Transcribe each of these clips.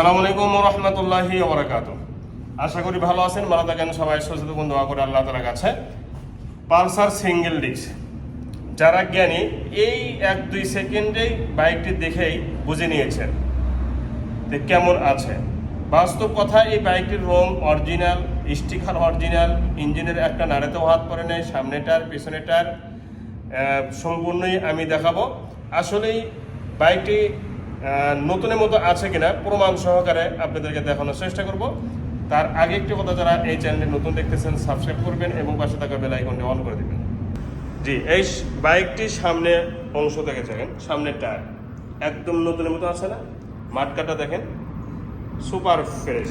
সালামু আলাইকুম রহমতুল্লাহি ওবরাকাত আশা করি ভালো আছেন, ভালো থাকেন, সবাই সচেতন দোয়া করে আল্লাহ তালার কাছে। Pulsar single disc. যারা জ্ঞানী, এই এক দুই সেকেন্ডেই বাইকটি দেখেই বুঝে নিয়েছেন যে কেমন আছে। বাস্তব কথা, এই বাইকটির রং অরিজিনাল, স্টিকার অরিজিনাল, ইঞ্জিনের একটা নাড়াতেও হাত পড়ে নেই, সামনেটার, পেছনেটার সম্পূর্ণই আমি দেখাবো। আসলেই বাইকটি নতুনের মতো আছে কিনা প্রমাণ সহকারে আপনাদেরকে দেখানোর চেষ্টা করব। তার আগে একটি কথা, যারা এই চ্যানেলে নতুন দেখতেছেন সাবস্ক্রাইব করবেন এবং পাশে থাকা বেল আইকনটি অন করে দেবেন। জি, এই বাইকটি সামনে অংশ থেকে দেখেন সামনের টায়ার একদম নতুনের মতো আছে না? মাটকাটা দেখেন সুপার ফ্রেশ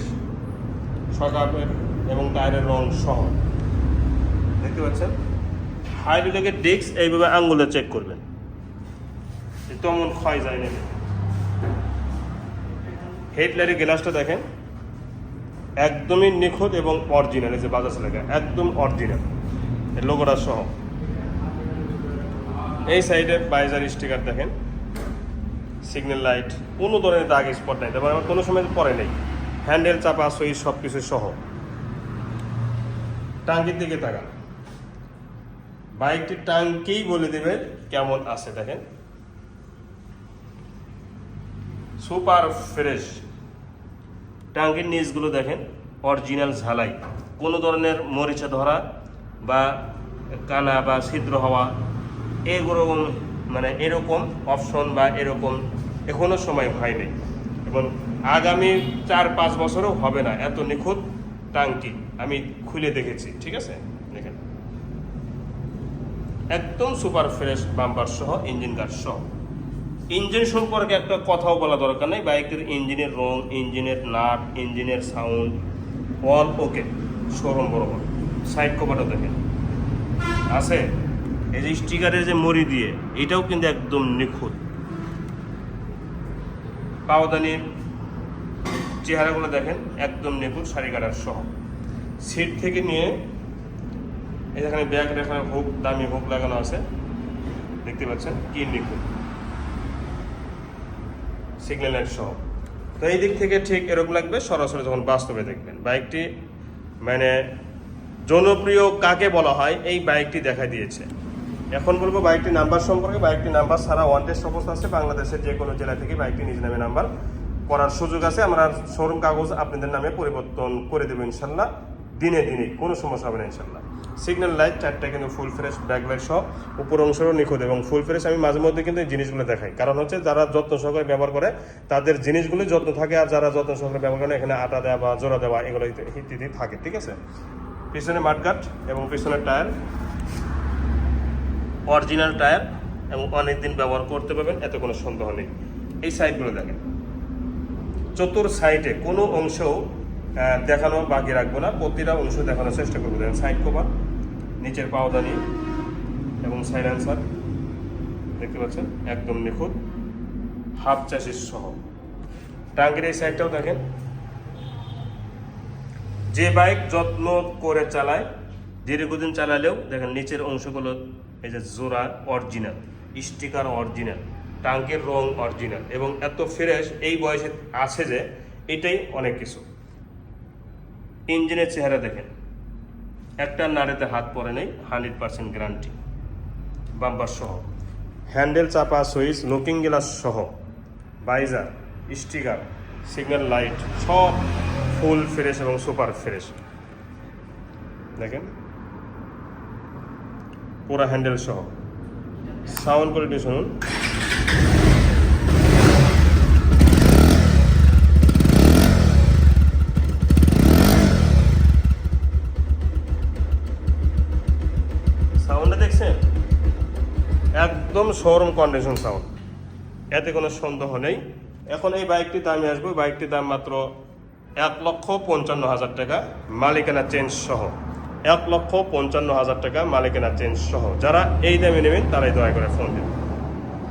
সকাপের এবং টায়ারের রং সহ। দেখতে পাচ্ছেন? হাইড্রোলিকের ডিস্ক এইভাবে আঙ্গুলে চেক করবেন। তেমন ক্ষয় যায় না। হেডলাইটের গ্লাসটা দেখেন। একদমই নিখুঁত এবং অরিজিনাল এই যে বাজাজ লেখা, একদম অরিজিনাল লোগোটা সহ। এই সাইডে বাইজার স্টিকার দেখেন। সিগন্যাল লাইট কোনো ধরনের দাগ স্পট নাই তারপর আমার কোনো সময় পরে নেই। হ্যান্ডেল চাপা সুইচ সব কিছু সহ। টাঙ্কির দিকে তাকান। বাইকটির টাঙ্কিই বলে দেবে কেমন আছে, দেখেন। Super fresh. টাঙ্কির নিচগুলো দেখেন অরিজিনাল ঝালাই। কোনো ধরনের মরিচা ধরা বা কানা বা ছিদ্র হওয়া, এগুলো মানে এরকম অপশন বা এরকম এখনও সময় হয় নাই এবং আগামী চার পাঁচ বছরও হবে না এত নিখুঁত টাঙ্কি। আমি খুলে দেখেছি, ঠিক আছে? দেখেন। একদম সুপার ফ্রেশ বাম্পার সহ ইঞ্জিন গার্ড সহ। ইঞ্জিন সম্পর্কে একটা কথাও বলা দরকার নেই। বাইকের ইঞ্জিনের রং, ইঞ্জিনের নাট, ইঞ্জিনের সাউন্ড অল ওকে শোরুম বরাবর। সাইড কভারটা দেখেন। আছে? এই যে স্টিকারের যে মরি দিয়ে, এটাও কিন্তু একদম নিখুঁত। পাওদানির চেহারাগুলো দেখেন, একদম নিখুঁত শাড়ি কাটার সহ। সিট থেকে নিয়ে, এখানে ব্যাগ রেখানে হুক, দামি হুক লাগানো আছে। দেখতে পাচ্ছেন? কি নিখুঁত? সিগন্যাল লাইট সহ তো এই দিক থেকে ঠিক এরকম লাগবে, সরাসরি যখন বাস্তবে দেখবেন। বাইকটি মানে জনপ্রিয় কাকে বলা হয়, এই বাইকটি দেখা দিয়েছে। এখন বলব বাইকটি নাম্বার সম্পর্কে। বাইকটি নাম্বার সারা ওয়ান টেস্ট অবস্থা আছে। বাংলাদেশের যে কোনো জেলা থেকে বাইকটি নিজ নামে নাম্বার করার সুযোগ আছে। আমরা শোরুম কাগজ আপনাদের নামে পরিবর্তন করে দেবো ইনশাল্লাহ। দিনে দিনে, কোনো সমস্যা হবে না ইনশাল্লাহ সিগন্যাল লাইট চারটা কিন্তু ফুল ফ্রেশ ব্যাক লাইট সহ উপর অংশেরও নিখুঁত এবং ফুল ফ্রেশ আমি মাঝে মধ্যে কিন্তু এই জিনিসগুলো দেখাই। কারণ হচ্ছে যারা যত্ন সহকারে ব্যবহার করে, তাদের জিনিসগুলো যত্ন থাকে আর যারা যত্ন সহকারে ব্যবহার করে এখানে আটা দেওয়া বা জোড়া দেওয়া, এগুলো ইত্যাদি থাকে, ঠিক আছে? পিছনে মাঠগাট এবং পিছনের টায়ার অরিজিনাল টায়ার এবং অনেক দিন ব্যবহার করতে পারবেন, এত কোনো সন্দেহ নেই। এই সাইডগুলো দেখেন। চতুর সাইডে কোনো অংশেও দেখানো বাকি রাখব না। প্রতিটা অংশ দেখানোর চেষ্টা করব। দেখেন, সাইড কভার, নিচের পাওদানি এবং সাইলেন্সার দেখতে পাচ্ছেন? একদম নিখুঁত। হাফ চাষির সহ। টাঙ্গির এই সাইডটাও দেখেন। যে বাইক যত্ন করে চালায়, দীর্ঘদিন চালালেও দেখেন নিচের অংশগুলো এই যে জোড়া অরিজিনাল স্টিকার অরিজিনাল টাঙ্কের রং অরিজিনাল এবং এত ফ্রেশ এই বয়সে আছে যে এটাই অনেক কিছু। ইঞ্জিনের চেহারা দেখেন। একটা নাড়েতে হাত পরে নেই, হান্ড্রেড পার্সেন্ট গ্যারান্টি বাম্পার সহ। হ্যান্ডেল চাপা সুইচ লুকিং গ্লাস সহ। বাইজার স্টিকার সিগন্যাল লাইট সব ফুল ফ্রেশ এবং সুপার ফ্রেশ দেখেন। পুরা হ্যান্ডেল সহ। সাউন্ড কোয়ালিটি শুনুন। একদম শোরুম কন্ডিশন সাউন্ড এতে কোনো সন্দেহ নেই। এখন এই বাইকটির দামে আসব। বাইকটির দাম মাত্র এক লক্ষ পঞ্চান্ন হাজার টাকা, মালিকানা চেঞ্জ সহ। এক লক্ষ পঞ্চান্ন হাজার টাকা, মালিকানা চেঞ্জ সহ। যারা এই দামে নেবেন, তারাই দয়া করে ফোন দিন।